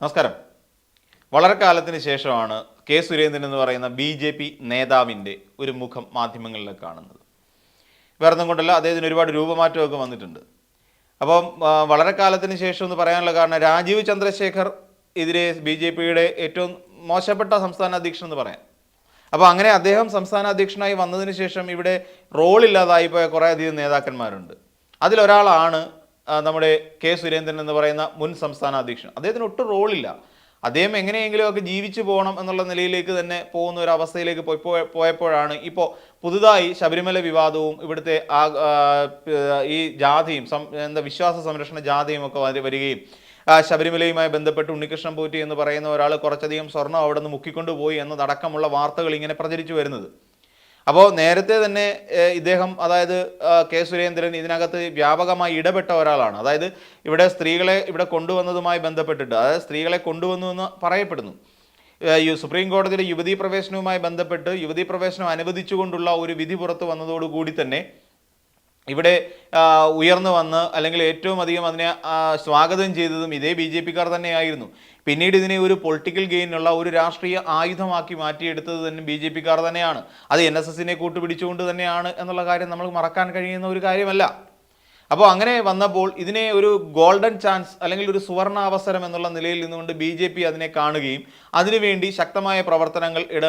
നമസ്കാരം. വളരെ കാലത്തിന് ശേഷമാണ് കെ സുരേന്ദ്രൻ എന്ന് പറയുന്ന ബി ജെ പി നേതാവിന്റെ ഒരു മുഖം മാധ്യമങ്ങളിൽ കാണുന്നത്. വേറെ ഒന്നും കൊണ്ടല്ല അദ്ദേഹത്തിന് ഒരുപാട് രൂപമാറ്റമൊക്കെ വന്നിട്ടുണ്ട്. അപ്പം വളരെ കാലത്തിന് ശേഷം എന്ന് പറയാനുള്ള കാരണം രാജീവ് ചന്ദ്രശേഖർ എതിരെ ബി ജെ പിയുടെ ഏറ്റവും മോശപ്പെട്ട സംസ്ഥാന അധ്യക്ഷൻ എന്ന് പറയാം. അപ്പോൾ അങ്ങനെ അദ്ദേഹം സംസ്ഥാന അധ്യക്ഷനായി വന്നതിന് ശേഷം ഇവിടെ റോളില്ലാതായി പോയ കുറേ അധികം നേതാക്കന്മാരുണ്ട്. അതിലൊരാളാണ് നമ്മുടെ കെ സുരേന്ദ്രൻ എന്ന് പറയുന്ന മുൻ സംസ്ഥാന അധ്യക്ഷൻ. അദ്ദേഹത്തിന് ഒട്ടും റോളില്ല. അദ്ദേഹം എങ്ങനെയെങ്കിലുമൊക്കെ ജീവിച്ചു പോകണം എന്നുള്ള നിലയിലേക്ക് തന്നെ പോകുന്ന ഒരു അവസ്ഥയിലേക്ക് പോയി പോയപ്പോഴാണ് ഇപ്പോൾ പുതുതായി ശബരിമല വിവാദവും ഇവിടുത്തെ ആ ഈ ജാഥയും സം എന്താ വിശ്വാസ സംരക്ഷണ ജാഥയും ഒക്കെ വരി- വരികയും ശബരിമലയുമായി ബന്ധപ്പെട്ട് ഉണ്ണികൃഷ്ണൻ പോറ്റി എന്ന് പറയുന്ന ഒരാൾ കുറച്ചധികം സ്വർണം അവിടെ നിന്ന് മുക്കിക്കൊണ്ടുപോയി എന്നതടക്കമുള്ള വാർത്തകൾ ഇങ്ങനെ പ്രചരിച്ചു വരുന്നത്. അപ്പോൾ നേരത്തെ തന്നെ ഇദ്ദേഹം അതായത് കെ സുരേന്ദ്രൻ ഇതിനകത്ത് വ്യാപകമായി ഇടപെട്ട ഒരാളാണ്. അതായത് ഇവിടെ സ്ത്രീകളെ ഇവിടെ കൊണ്ടുവന്നതുമായി ബന്ധപ്പെട്ടിട്ട് അതായത് സ്ത്രീകളെ കൊണ്ടുവന്നു എന്ന് പറയപ്പെടുന്നു. സുപ്രീം കോടതിയുടെ യുവതീ പ്രവേശനവുമായി ബന്ധപ്പെട്ട് യുവതീ പ്രവേശനം അനുവദിച്ചുകൊണ്ടുള്ള ഒരു വിധി പുറത്തു വന്നതോടുകൂടി തന്നെ ഇവിടെ ഉയർന്നു വന്ന് അല്ലെങ്കിൽ ഏറ്റവും അധികം അതിനെ സ്വാഗതം ചെയ്തതും ഇതേ ബി ജെ പിക്കാർ തന്നെയായിരുന്നു. പിന്നീട് ഇതിനെ ഒരു പൊളിറ്റിക്കൽ ഗെയിനുള്ള ഒരു രാഷ്ട്രീയ ആയുധമാക്കി മാറ്റിയെടുത്തത് തന്നെ ബി ജെ പിക്കാർ തന്നെയാണ്. അത് എൻ എസ് എസിനെ കൂട്ടുപിടിച്ചുകൊണ്ട് തന്നെയാണ് എന്നുള്ള കാര്യം നമ്മൾ മറക്കാൻ കഴിയുന്ന ഒരു കാര്യമല്ല. അപ്പോൾ അങ്ങനെ വന്നപ്പോൾ ഇതിനെ ഒരു ഗോൾഡൻ ചാൻസ് അല്ലെങ്കിൽ ഒരു സുവർണ അവസരം എന്നുള്ള നിലയിൽ നിന്നുകൊണ്ട് ബി ജെ പി അതിനെ കാണുകയും അതിനുവേണ്ടി ശക്തമായ പ്രവർത്തനങ്ങൾ ഇട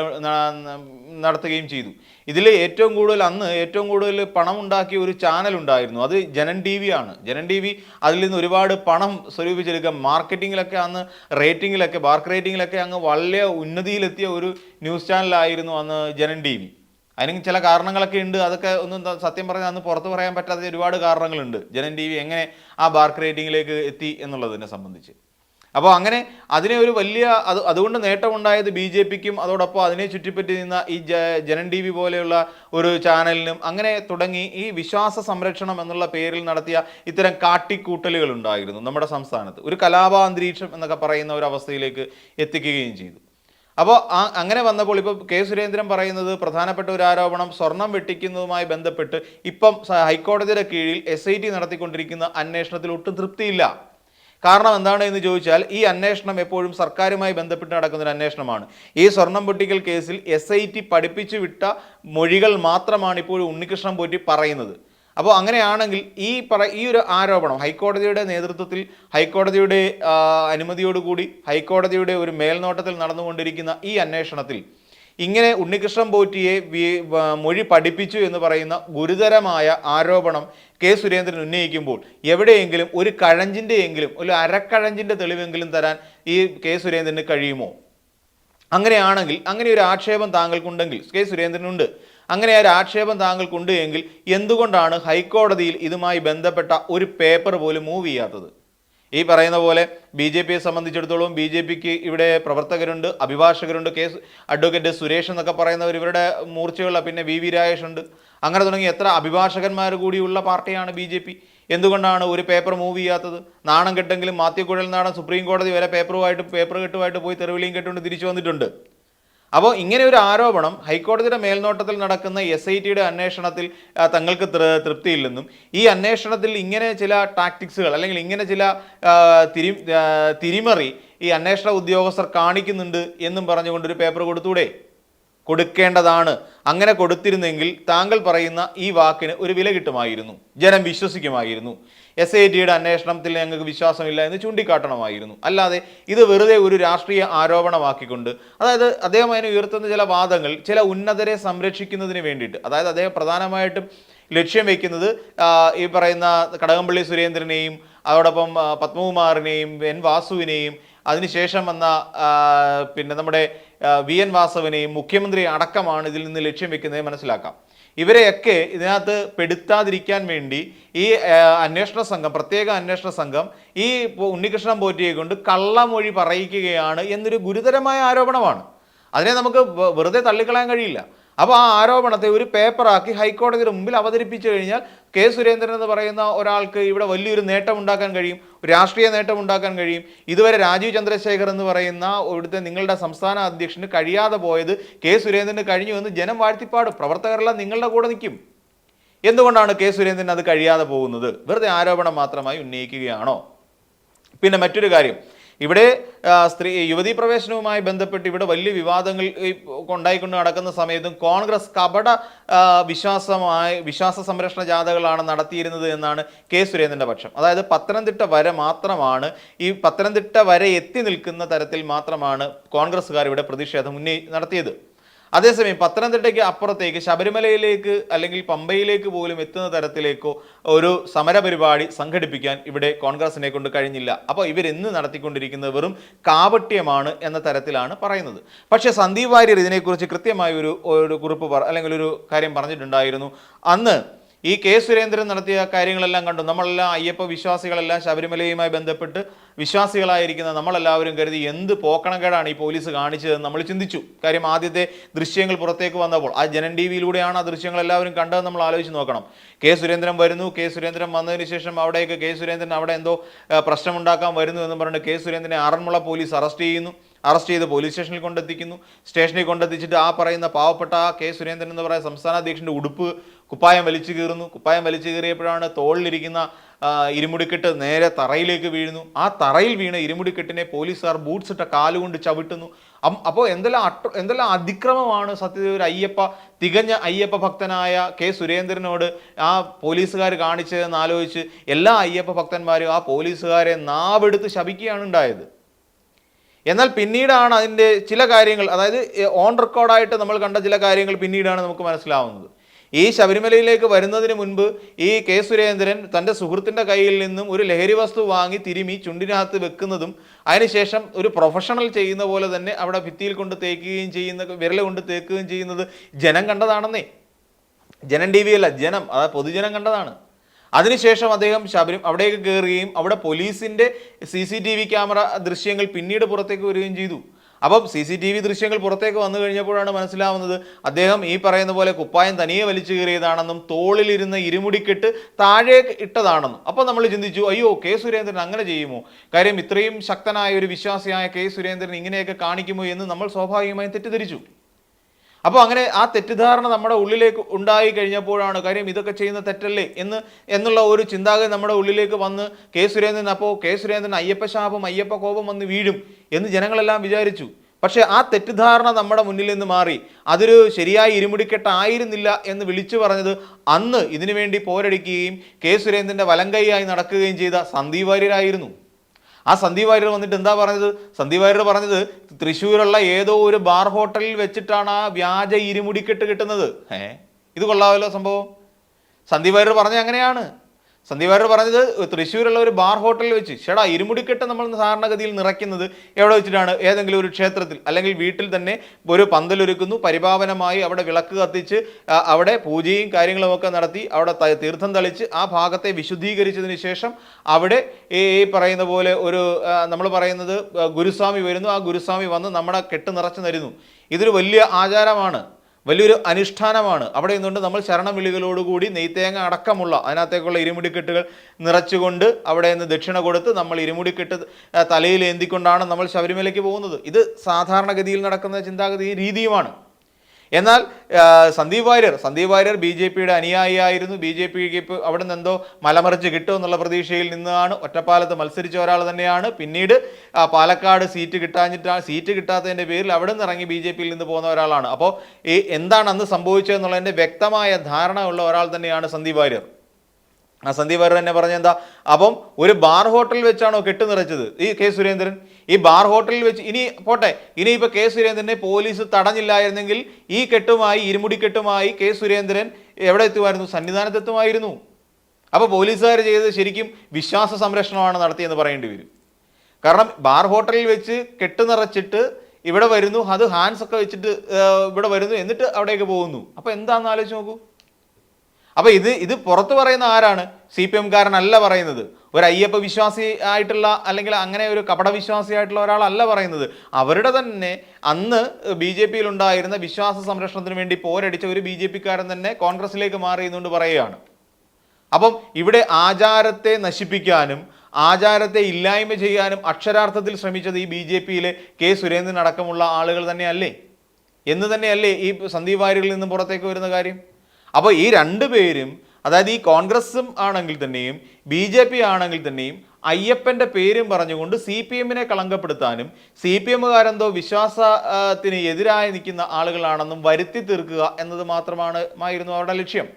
നടത്തുകയും ചെയ്തു. ഇതിൽ ഏറ്റവും കൂടുതൽ അന്ന് ഏറ്റവും കൂടുതൽ പണം ഉണ്ടാക്കിയ ഒരു ചാനൽ ഉണ്ടായിരുന്നു. അത് ജനൻ ടി വി ആണ്. ജനൻ ടി വി അതിൽ നിന്ന് ഒരുപാട് പണം സ്വരൂപിച്ചെടുക്കുക. മാർക്കറ്റിങ്ങിലൊക്കെ അന്ന് റേറ്റിങ്ങിലൊക്കെ ബാർക്ക് റേറ്റിങ്ങിലൊക്കെ അങ്ങ് വളരെ ഉന്നതിയിലെത്തിയ ഒരു ന്യൂസ് ചാനലായിരുന്നു അന്ന് ജനൻ ടി വി. അതിന് ചില കാരണങ്ങളൊക്കെ ഉണ്ട്. അതൊക്കെ ഒന്നും സത്യം പറഞ്ഞാൽ അന്ന് പുറത്ത് പറയാൻ പറ്റാത്ത ഒരുപാട് കാരണങ്ങളുണ്ട്. ജനൻ ടി വി എങ്ങനെ ആ ബാർക്ക് റേറ്റിംഗിലേക്ക് എത്തി എന്നുള്ളതിനെ സംബന്ധിച്ച്. അപ്പോൾ അങ്ങനെ അതിനെ ഒരു വലിയ അത് അതുകൊണ്ട് നേട്ടമുണ്ടായത് ബി ജെ പിക്കും അതോടൊപ്പം അതിനെ ചുറ്റിപ്പറ്റി നിന്ന ഈ ജനൻ ടി വി പോലെയുള്ള ഒരു ചാനലിനും അങ്ങനെ തുടങ്ങി ഈ വിശ്വാസ സംരക്ഷണം എന്നുള്ള പേരിൽ നടത്തിയ ഇത്തരം കാട്ടിക്കൂട്ടലുകൾ ഉണ്ടായിരുന്നു നമ്മുടെ സംസ്ഥാനത്ത്. ഒരു കലാപാന്തരീക്ഷം എന്നൊക്കെ പറയുന്ന ഒരു അവസ്ഥയിലേക്ക് എത്തിക്കുകയും ചെയ്തു. അപ്പോൾ അങ്ങനെ വന്നപ്പോൾ ഇപ്പോൾ കെ സുരേന്ദ്രൻ പറയുന്നത് പ്രധാനപ്പെട്ട ഒരു ആരോപണം സ്വർണം വെട്ടിക്കുന്നതുമായി ബന്ധപ്പെട്ട് ഇപ്പം ഹൈക്കോടതിയുടെ കീഴിൽ എസ് ഐ ടി നടത്തിക്കൊണ്ടിരിക്കുന്ന അന്വേഷണത്തിൽ ഒട്ടും തൃപ്തിയില്ല. കാരണം എന്താണ് എന്ന് ചോദിച്ചാൽ ഈ അന്വേഷണം എപ്പോഴും സർക്കാരുമായി ബന്ധപ്പെട്ട് നടക്കുന്ന ഒരു അന്വേഷണമാണ്. ഈ സ്വർണം പൊട്ടിക്കൽ കേസിൽ എസ് ഐ ടി പഠിപ്പിച്ചു വിട്ട മൊഴികൾ മാത്രമാണ് ഇപ്പോഴും ഉണ്ണികൃഷ്ണൻ പോറ്റി പറയുന്നത്. അപ്പോൾ അങ്ങനെയാണെങ്കിൽ ഈ പറ ഈ ഒരു ആരോപണം ഹൈക്കോടതിയുടെ നേതൃത്വത്തിൽ ഹൈക്കോടതിയുടെ അനുമതിയോടുകൂടി ഹൈക്കോടതിയുടെ ഒരു മേൽനോട്ടത്തിൽ നടന്നുകൊണ്ടിരിക്കുന്ന ഈ അന്വേഷണത്തിൽ ഇങ്ങനെ ഉണ്ണികൃഷ്ണൻ പോറ്റിയെ മൊഴി പഠിപ്പിച്ചു എന്ന് പറയുന്ന ഗുരുതരമായ ആരോപണം കെ സുരേന്ദ്രൻ ഉന്നയിക്കുമ്പോൾ എവിടെയെങ്കിലും ഒരു കഴഞ്ചിന്റെയെങ്കിലും ഒരു അരക്കഴഞ്ചിന്റെ തെളിവെങ്കിലും തരാൻ ഈ കെ സുരേന്ദ്രന് കഴിയുമോ? അങ്ങനെയാണെങ്കിൽ അങ്ങനെ ഒരു ആക്ഷേപം താങ്കൾക്കുണ്ടെങ്കിൽ കെ സുരേന്ദ്രനുണ്ട്. അങ്ങനെ ഒരു ആക്ഷേപം താങ്കൾക്കുണ്ട് എങ്കിൽ എന്തുകൊണ്ടാണ് ഹൈക്കോടതിയിൽ ഇതുമായി ബന്ധപ്പെട്ട ഒരു പേപ്പർ പോലും മൂവ് ചെയ്യാത്തത്? ഈ പറയുന്ന പോലെ ബി ജെ പിയെ സംബന്ധിച്ചിടത്തോളം ബി ജെ പിക്ക് ഇവിടെ പ്രവർത്തകരുണ്ട് അഭിഭാഷകരുണ്ട്. കേസ് അഡ്വക്കേറ്റ് സുരേഷ് എന്നൊക്കെ പറയുന്നവർ ഇവരുടെ മൂർച്ചയുള്ള പിന്നെ വി വി രാജേഷ് ഉണ്ട്. അങ്ങനെ തുടങ്ങി എത്ര അഭിഭാഷകന്മാർ കൂടിയുള്ള പാർട്ടിയാണ് ബി ജെ പി. എന്തുകൊണ്ടാണ് ഒരു പേപ്പർ മൂവ് ചെയ്യാത്തത്? നാണം കെട്ടെങ്കിലും മാത്യു കുഴൽ നാടൻ സുപ്രീം കോടതി വരെ പേപ്പറുമായിട്ട് പേപ്പർ കെട്ടുമായിട്ട് പോയി തെരുവിളിയും കെട്ടുകൊണ്ട് തിരിച്ചു വന്നിട്ടുണ്ട്. അപ്പോൾ ഇങ്ങനെ ഒരു ആരോപണം ഹൈക്കോടതിയുടെ മേൽനോട്ടത്തിൽ നടക്കുന്ന എസ് ഐ ടിയുടെ അന്വേഷണത്തിൽ തങ്ങൾക്ക് തൃപ്തിയില്ലെന്നും ഈ അന്വേഷണത്തിൽ ഇങ്ങനെ ചില ടാക്ടിക്സുകൾ അല്ലെങ്കിൽ ഇങ്ങനെ ചില തിരി തിരിമറി ഈ അന്വേഷണ ഉദ്യോഗസ്ഥർ കാണിക്കുന്നുണ്ട് എന്നും പറഞ്ഞുകൊണ്ടൊരു പേപ്പർ കൊടുത്തൂടെ? കൊടുക്കേണ്ടതാണ്. അങ്ങനെ കൊടുത്തിരുന്നെങ്കിൽ താങ്കൾ പറയുന്ന ഈ വാക്കിന് ഒരു വില കിട്ടുമായിരുന്നു. ജനം വിശ്വസിക്കുമായിരുന്നു. എസ് ഐ ടിയുടെ അന്വേഷണത്തിൽ ഞങ്ങൾക്ക് വിശ്വാസമില്ല എന്ന് ചൂണ്ടിക്കാട്ടണമായിരുന്നു. അല്ലാതെ ഇത് വെറുതെ ഒരു രാഷ്ട്രീയ ആരോപണമാക്കിക്കൊണ്ട് അതായത് അദ്ദേഹം അതിന് ഉയർത്തുന്ന ചില വാദങ്ങൾ ചില ഉന്നതരെ സംരക്ഷിക്കുന്നതിന് വേണ്ടിയിട്ട് അതായത് അദ്ദേഹം പ്രധാനമായിട്ടും ലക്ഷ്യം വയ്ക്കുന്നത് ഈ പറയുന്ന കടകംപള്ളി സുരേന്ദ്രനെയും അതോടൊപ്പം പത്മകുമാറിനെയും എൻ വാസുവിനെയും അതിനുശേഷം വന്ന പിന്നെ നമ്മുടെ വി എൻ വാസവനെയും മുഖ്യമന്ത്രി അടക്കമാണ് ഇതിൽ നിന്ന് ലക്ഷ്യം വെക്കുന്നത് മനസ്സിലാക്കാം. ഇവരെയൊക്കെ ഇതിനകത്ത് പെടുത്താതിരിക്കാൻ വേണ്ടി ഈ അന്വേഷണ സംഘം പ്രത്യേക അന്വേഷണ സംഘം ഈ ഉണ്ണികൃഷ്ണൻ പോറ്റിയെ കൊണ്ട് കള്ളമൊഴി പറയിക്കുകയാണ് എന്നൊരു ഗുരുതരമായ ആരോപണമാണ്. അതിനെ നമുക്ക് വെറുതെ തള്ളിക്കളയാൻ കഴിയില്ല. അപ്പോൾ ആ ആരോപണത്തെ ഒരു പേപ്പറാക്കി ഹൈക്കോടതിയുടെ മുമ്പിൽ അവതരിപ്പിച്ചു കഴിഞ്ഞാൽ കെ സുരേന്ദ്രൻ എന്ന് പറയുന്ന ഒരാൾക്ക് ഇവിടെ വലിയൊരു നേട്ടം ഉണ്ടാക്കാൻ കഴിയും രാഷ്ട്രീയ നേട്ടം ഉണ്ടാക്കാൻ കഴിയും. ഇതുവരെ രാജീവ് ചന്ദ്രശേഖർ എന്ന് പറയുന്ന ഇവിടുത്തെ നിങ്ങളുടെ സംസ്ഥാന അധ്യക്ഷന് കഴിയാതെ പോയത് കെ സുരേന്ദ്രന് കഴിഞ്ഞു എന്ന് ജനം വാഴ്ത്തിപ്പാടും. പ്രവർത്തകരെല്ലാം നിങ്ങളുടെ കൂടെ നിൽക്കും. എന്തുകൊണ്ടാണ് കെ സുരേന്ദ്രൻ അത് കഴിയാതെ പോകുന്നത്? വെറുതെ ആരോപണം മാത്രമായി ഉന്നയിക്കുകയാണോ? പിന്നെ മറ്റൊരു കാര്യം. ഇവിടെ സ്ത്രീ യുവതീ പ്രവേശനവുമായി ബന്ധപ്പെട്ട് ഇവിടെ വലിയ വിവാദങ്ങൾ ഉണ്ടായിക്കൊണ്ട് നടക്കുന്ന സമയത്തും കോൺഗ്രസ് കപട വിശ്വാസമായി വിശ്വാസ സംരക്ഷണ ജാഥകളാണ് നടത്തിയിരുന്നത് എന്നാണ് കെ. സുരേന്ദ്രന്റെ പക്ഷം. അതായത് പത്തനംതിട്ട വരെ മാത്രമാണ് ഈ പത്തനംതിട്ട വരെ എത്തി നിൽക്കുന്ന തരത്തിൽ മാത്രമാണ് കോൺഗ്രസ്സുകാർ ഇവിടെ പ്രതിഷേധം ഉന്നയി നടത്തിയത്. അതേസമയം പത്തനംതിട്ടയ്ക്ക് അപ്പുറത്തേക്ക് ശബരിമലയിലേക്ക് അല്ലെങ്കിൽ പമ്പയിലേക്ക് പോലും എത്തുന്ന തരത്തിലേക്കോ ഒരു സമരപരിപാടി സംഘടിപ്പിക്കാൻ ഇവിടെ കോൺഗ്രസിനെ കൊണ്ട് കഴിഞ്ഞില്ല. അപ്പോൾ ഇവരിന്ന് നടത്തിക്കൊണ്ടിരിക്കുന്നത് വെറും കാപട്യമാണ് എന്ന തരത്തിലാണ് പറയുന്നത്. പക്ഷേ സന്ദീപ് വാര്യർ ഇതിനെക്കുറിച്ച് കൃത്യമായ ഒരു ഒരു കുറിപ്പ് അല്ലെങ്കിൽ ഒരു കാര്യം പറഞ്ഞിട്ടുണ്ടായിരുന്നു. അന്ന് ഈ കെ സുരേന്ദ്രൻ നടത്തിയ കാര്യങ്ങളെല്ലാം കണ്ടു. നമ്മളെല്ലാം അയ്യപ്പ വിശ്വാസികളെല്ലാം ശബരിമലയുമായി ബന്ധപ്പെട്ട് വിശ്വാസികളായിരിക്കുന്ന നമ്മളെല്ലാവരും കരുതി എന്ത് പോക്കണക്കേടാണ് ഈ പോലീസ് കാണിച്ചതെന്ന് നമ്മൾ ചിന്തിച്ചു. കാര്യം ആദ്യത്തെ ദൃശ്യങ്ങൾ പുറത്തേക്ക് വന്നപ്പോൾ ആ ജനൻ ടി വിയിലൂടെയാണ് ആ ദൃശ്യങ്ങൾ എല്ലാവരും കണ്ടതെന്ന് നമ്മൾ ആലോചിച്ച് നോക്കണം. കെ സുരേന്ദ്രൻ വരുന്നു. കെ സുരേന്ദ്രൻ വന്നതിന് ശേഷം അവിടേക്ക് കെ സുരേന്ദ്രൻ അവിടെ എന്തോ പ്രശ്നമുണ്ടാക്കാൻ വരുന്നു എന്ന് പറഞ്ഞിട്ട് കെ സുരേന്ദ്രനെ ആറന്മുള പോലീസ് അറസ്റ്റ് ചെയ്യുന്നു. അറസ്റ്റ് ചെയ്ത് പോലീസ് സ്റ്റേഷനിൽ കൊണ്ടെത്തിക്കുന്നു. സ്റ്റേഷനിൽ കൊണ്ടെത്തിച്ചിട്ട് ആ പറയുന്ന പാവപ്പെട്ട ആ കെ സുരേന്ദ്രൻ എന്ന് പറയുന്ന സംസ്ഥാന അധ്യക്ഷന്റെ ഉടുപ്പ് കുപ്പായം വലിച്ചു കീറുന്നു. കുപ്പായം വലിച്ചു കീറിയപ്പോഴാണ് തോളിലിരിക്കുന്ന ഇരുമുടിക്കെട്ട് നേരെ തറയിലേക്ക് വീഴുന്നു. ആ തറയിൽ വീണ ഇരുമുടിക്കെട്ടിനെ പോലീസുകാർ ബൂട്ട്സ് ഇട്ട കാലുകൊണ്ട് ചവിട്ടുന്നു. അപ്പോൾ എന്തെല്ലാം അട്ട എന്തെല്ലാം അതിക്രമമാണ് സത്യത്തിൽ ഒരു അയ്യപ്പ തികഞ്ഞ അയ്യപ്പ ഭക്തനായ കെ സുരേന്ദ്രനോട് ആ പോലീസുകാർ കാണിച്ചതെന്ന് ആലോചിച്ച് എല്ലാ അയ്യപ്പ ഭക്തന്മാരും ആ പോലീസുകാരെ നാവെടുത്ത് ശപിക്കുകയാണ് ഉണ്ടായത്. എന്നാൽ പിന്നീടാണ് അതിന്റെ ചില കാര്യങ്ങൾ അതായത് ഓൺ റെക്കോർഡായിട്ട് നമ്മൾ കണ്ട ചില കാര്യങ്ങൾ പിന്നീടാണ് നമുക്ക് മനസ്സിലാവുന്നത്. ഈ ശബരിമലയിലേക്ക് വരുന്നതിന് മുൻപ് ഈ കെ സുരേന്ദ്രൻ തന്റെ സുഹൃത്തിന്റെ കയ്യിൽ നിന്നും ഒരു ലഹരി വസ്തു വാങ്ങി തിരുമി ചുണ്ടിനകത്ത് വെക്കുന്നതും അതിനുശേഷം ഒരു പ്രൊഫഷണൽ ചെയ്യുന്ന പോലെ തന്നെ അവിടെ ഭിത്തിയിൽ കൊണ്ട് തേക്കുകയും ചെയ്യുന്ന വിരൽ കൊണ്ട് തേക്കുകയും ചെയ്യുന്നത് ജനം കണ്ടതാണെന്നേ. ജനം ടി വി അല്ല ജനം അതായത് പൊതുജനം കണ്ടതാണ്. അതിനുശേഷം അദ്ദേഹം ശബരി അവിടേക്ക് കയറുകയും അവിടെ പോലീസിന്റെ C C T V camera ദൃശ്യങ്ങൾ പിന്നീട് പുറത്തേക്ക് വരികയും ചെയ്തു. അപ്പം സി സി ടി വി ദൃശ്യങ്ങൾ പുറത്തേക്ക് വന്നു കഴിഞ്ഞപ്പോഴാണ് മനസ്സിലാവുന്നത് അദ്ദേഹം ഈ പറയുന്ന പോലെ കുപ്പായം തനിയെ വലിച്ചു കയറിയതാണെന്നും തോളിലിരുന്ന് ഇരുമുടിക്കെട്ട് താഴേക്ക് ഇട്ടതാണെന്നും. അപ്പം നമ്മൾ ചിന്തിച്ചു അയ്യോ കെ സുരേന്ദ്രൻ അങ്ങനെ ചെയ്യുമോ? കാര്യം ഇത്രയും ശക്തനായ ഒരു വിശ്വാസിയായ കെ സുരേന്ദ്രൻ ഇങ്ങനെയൊക്കെ കാണിക്കുമോ? എന്ന് നമ്മൾ സ്വാഭാവികമായും തെറ്റിദ്ധരിച്ചു. അപ്പോൾ അങ്ങനെ ആ തെറ്റിദ്ധാരണ നമ്മുടെ ഉള്ളിലേക്ക് ഉണ്ടായി കഴിഞ്ഞപ്പോഴാണ് കാര്യം ഇതൊക്കെ ചെയ്യുന്ന തെറ്റല്ലേ എന്ന് എന്നുള്ള ഒരു ചിന്താഗതി നമ്മുടെ ഉള്ളിലേക്ക് വന്ന് കെ സുരേന്ദ്രൻ അപ്പോൾ കെ സുരേന്ദ്രൻ അയ്യപ്പ ശാപം അയ്യപ്പ കോപം വന്ന് വീഴും എന്ന് ജനങ്ങളെല്ലാം വിചാരിച്ചു. പക്ഷേ ആ തെറ്റിദ്ധാരണ നമ്മുടെ മുന്നിൽ നിന്ന് മാറി. അതൊരു ശരിയായ ഇരുമുടിക്കെട്ടായിരുന്നില്ല എന്ന് വിളിച്ചു പറഞ്ഞത് അന്ന് ഇതിനു വേണ്ടി പോരടിക്കുകയും കെ സുരേന്ദ്രന്റെ വലങ്കൈയായി നടക്കുകയും ചെയ്ത സന്ദീപ് വാര്യരായിരുന്നു. ആ സന്ദീപ് വാര്യർ വന്നിട്ട് എന്താ പറഞ്ഞത്? സന്ദീപ് വാര്യർ പറഞ്ഞത് തൃശ്ശൂരുള്ള ഏതോ ഒരു ബാർ ഹോട്ടലിൽ വെച്ചിട്ടാണ് ആ വ്യാജ ഇരുമുടിക്കെട്ട് കിട്ടുന്നത്. ഏഹ് ഇത് കൊള്ളാമല്ലോ സംഭവം. സന്ദീപ് വാര്യർ പറഞ്ഞത് അങ്ങനെയാണ്. സന്ദീപ് വാര്യർ പറഞ്ഞത് തൃശ്ശൂരുള്ള ഒരു ബാർ ഹോട്ടലിൽ വെച്ച് ചേടാ ഇരുമുടിക്കെട്ട് നമ്മൾ സാധാരണഗതിയിൽ നിറയ്ക്കുന്നത് എവിടെ വെച്ചിട്ടാണ്? ഏതെങ്കിലും ഒരു ക്ഷേത്രത്തിൽ. അല്ലെങ്കിൽ വീട്ടിൽ തന്നെ ഒരു പന്തലൊരുക്കുന്നു പരിപാവനമായി അവിടെ വിളക്ക് കത്തിച്ച് അവിടെ പൂജയും കാര്യങ്ങളും ഒക്കെ നടത്തി അവിടെ തീർത്ഥം തളിച്ച് ആ ഭാഗത്തെ വിശുദ്ധീകരിച്ചതിന് ശേഷം അവിടെ ഈ പറയുന്ന പോലെ ഒരു നമ്മൾ പറയുന്നത് ഗുരുസ്വാമി വരുന്നു. ആ ഗുരുസ്വാമി വന്ന് നമ്മുടെ കെട്ട് നിറച്ചു തരുന്നു. ഇതൊരു വലിയ ആചാരമാണ്. വലിയൊരു അനുഷ്ഠാനമാണ്. അവിടെ നിന്നുകൊണ്ട് നമ്മൾ ശരണം വിളികളോടുകൂടി നെയ്ത്തേങ്ങ അടക്കമുള്ള അതിനകത്തേക്കുള്ള ഇരുമുടിക്കെട്ടുകൾ നിറച്ചുകൊണ്ട് അവിടെ നിന്ന് ദക്ഷിണ കൊടുത്ത് നമ്മൾ ഇരുമുടിക്കെട്ട് തലയിൽ ഏന്തിക്കൊണ്ടാണ് നമ്മൾ ശബരിമലയ്ക്ക് പോകുന്നത്. ഇത് സാധാരണഗതിയിൽ നടക്കുന്ന ചിന്താഗതി രീതിയുമാണ്. എന്നാൽ സന്ദീപ് വാര്യർ സന്ദീപ് വാര്യർ ബി ജെ പിയുടെ അനുയായിയായിരുന്നു. ബി ജെ പിക്ക് അവിടെ നിന്ന് എന്തോ മലമറിച്ച് കിട്ടും എന്നുള്ള പ്രതീക്ഷയിൽ നിന്നാണ് ഒറ്റപ്പാലത്ത് മത്സരിച്ച ഒരാൾ തന്നെയാണ്. പിന്നീട് പാലക്കാട് സീറ്റ് കിട്ടാഞ്ഞിട്ടാണ് സീറ്റ് കിട്ടാത്തതിന്റെ പേരിൽ അവിടെ നിന്ന് ഇറങ്ങി ബി ജെ പിയിൽ നിന്ന് പോകുന്ന ഒരാളാണ്. അപ്പോൾ ഈ എന്താണ് അന്ന് സംഭവിച്ചതെന്നുള്ളതിന്റെ വ്യക്തമായ ധാരണ ഉള്ള ഒരാൾ തന്നെയാണ് സന്ദീപ് വാര്യർ. ആ സന്ദീപ് വാര്യർ തന്നെ പറഞ്ഞെന്താ അപ്പം ഒരു ബാർ ഹോട്ടൽ വെച്ചാണോ കെട്ട് നിറച്ചത് ഈ കെ സുരേന്ദ്രൻ. ഈ ബാർ ഹോട്ടലിൽ വെച്ച് ഇനി പോട്ടെ ഇനി ഇപ്പോൾ കെ സുരേന്ദ്രനെ പോലീസ് തടഞ്ഞില്ലായിരുന്നെങ്കിൽ ഈ കെട്ടുമായി ഇരുമുടിക്കെട്ടുമായി കെ സുരേന്ദ്രൻ എവിടെ എത്തുമായിരുന്നു? സന്നിധാനത്തെത്തുമായിരുന്നു. അപ്പോൾ പോലീസുകാർ ചെയ്തത് ശരിക്കും വിശ്വാസ സംരക്ഷണമാണ് നടത്തിയെന്ന് പറയേണ്ടി വരും. കാരണം ബാർ ഹോട്ടലിൽ വെച്ച് കെട്ട് നിറച്ചിട്ട് ഇവിടെ വരുന്നു അത് ഹാൻഡ്സ് ഒക്കെ വെച്ചിട്ട് ഇവിടെ വരുന്നു എന്നിട്ട് അവിടേക്ക് പോകുന്നു. അപ്പോൾ എന്താണെന്ന് ആലോചിച്ച് നോക്കൂ. അപ്പൊ ഇത് ഇത് പുറത്ത് പറയുന്ന ആരാണ്? സി പി എംകാരനല്ല പറയുന്നത്. ഒരു അയ്യപ്പ വിശ്വാസി ആയിട്ടുള്ള അല്ലെങ്കിൽ അങ്ങനെ ഒരു കപടവിശ്വാസി ആയിട്ടുള്ള ഒരാളല്ല പറയുന്നത്. അവരുടെ തന്നെ അന്ന് ബി ജെ പിയിൽ ഉണ്ടായിരുന്ന വിശ്വാസ സംരക്ഷണത്തിന് വേണ്ടി പോരടിച്ച ഒരു ബി ജെ പിക്കാരൻ തന്നെ കോൺഗ്രസിലേക്ക് മാറിയെന്നുകൊണ്ട് പറയുകയാണ്. അപ്പം ഇവിടെ ആചാരത്തെ നശിപ്പിക്കാനും ആചാരത്തെ ഇല്ലായ്മ ചെയ്യാനും അക്ഷരാർത്ഥത്തിൽ ശ്രമിച്ചത് ഈ ബി ജെ പിയിലെ കെ സുരേന്ദ്രൻ അടക്കമുള്ള ആളുകൾ തന്നെയല്ലേ? എന്ന് തന്നെയല്ലേ ഈ സന്ദീപ് വാര്യരിൽ നിന്ന് പുറത്തേക്ക് വരുന്ന കാര്യം? അപ്പോൾ ഈ രണ്ട് പേരും അതായത് ഈ കോൺഗ്രസും ആണെങ്കിൽ തന്നെയും ബി ജെ പി ആണെങ്കിൽ തന്നെയും അയ്യപ്പന്റെ പേരും പറഞ്ഞുകൊണ്ട് സി പി എമ്മിനെ കളങ്കപ്പെടുത്താനും സി പി എമ്മുകാരെന്തോ വിശ്വാസത്തിന് എതിരായി നിൽക്കുന്ന ആളുകളാണെന്നും വരുത്തി തീർക്കുക എന്നത് മാത്രമാണ് ആയിരുന്നു അവരുടെ ലക്ഷ്യം.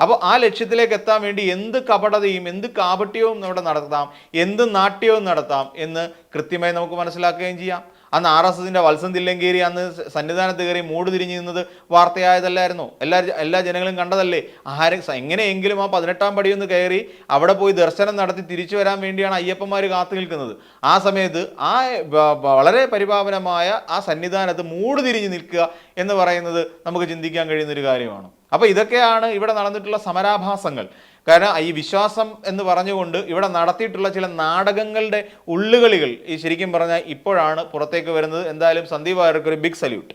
അപ്പോൾ ആ ലക്ഷ്യത്തിലേക്ക് എത്താൻ വേണ്ടി എന്ത് കപടതയും എന്ത് കാപട്യവും ഇവിടെ നടത്താം എന്ത് നാട്യവും നടത്താം എന്ന് കൃത്യമായി നമുക്ക് മനസ്സിലാക്കുകയും ചെയ്യാം. അന്ന് ആർ എസ് എസിന്റെ വത്സൻ തില്ലങ്കേരി അന്ന് സന്നിധാനത്ത് കയറി മൂട് തിരിഞ്ഞു നിന്നത് വാർത്തയായതല്ലായിരുന്നു. എല്ലാ എല്ലാ ജനങ്ങളും കണ്ടതല്ലേ? ആരും എങ്ങനെയെങ്കിലും ആ പതിനെട്ടാം പടിയൊന്ന് കയറി അവിടെ പോയി ദർശനം നടത്തി തിരിച്ചു വരാൻ വേണ്ടിയാണ് അയ്യപ്പന്മാർ കാത്തു നിൽക്കുന്നത്. ആ സമയത്ത് ആ വളരെ പരിപാവനമായ ആ സന്നിധാനത്ത് മൂട് തിരിഞ്ഞു നിൽക്കുക എന്ന് പറയുന്നത് നമുക്ക് ചിന്തിക്കാൻ കഴിയുന്ന ഒരു കാര്യമാണ്. അപ്പോൾ ഇതൊക്കെയാണ് ഇവിടെ നടന്നിട്ടുള്ള സമരാഭാസങ്ങൾ. കാരണം ഈ വിശ്വാസം എന്ന് പറഞ്ഞുകൊണ്ട് ഇവിടെ നടത്തിയിട്ടുള്ള ചില നാടകങ്ങളുടെ ഉള്ളുകളികൾ ഈ ശരിക്കും പറഞ്ഞാൽ ഇപ്പോഴാണ് പുറത്തേക്ക് വരുന്നത്. എന്തായാലും സന്ദീപ് വാര്യർക്ക് ഒരു ബിഗ് സല്യൂട്ട്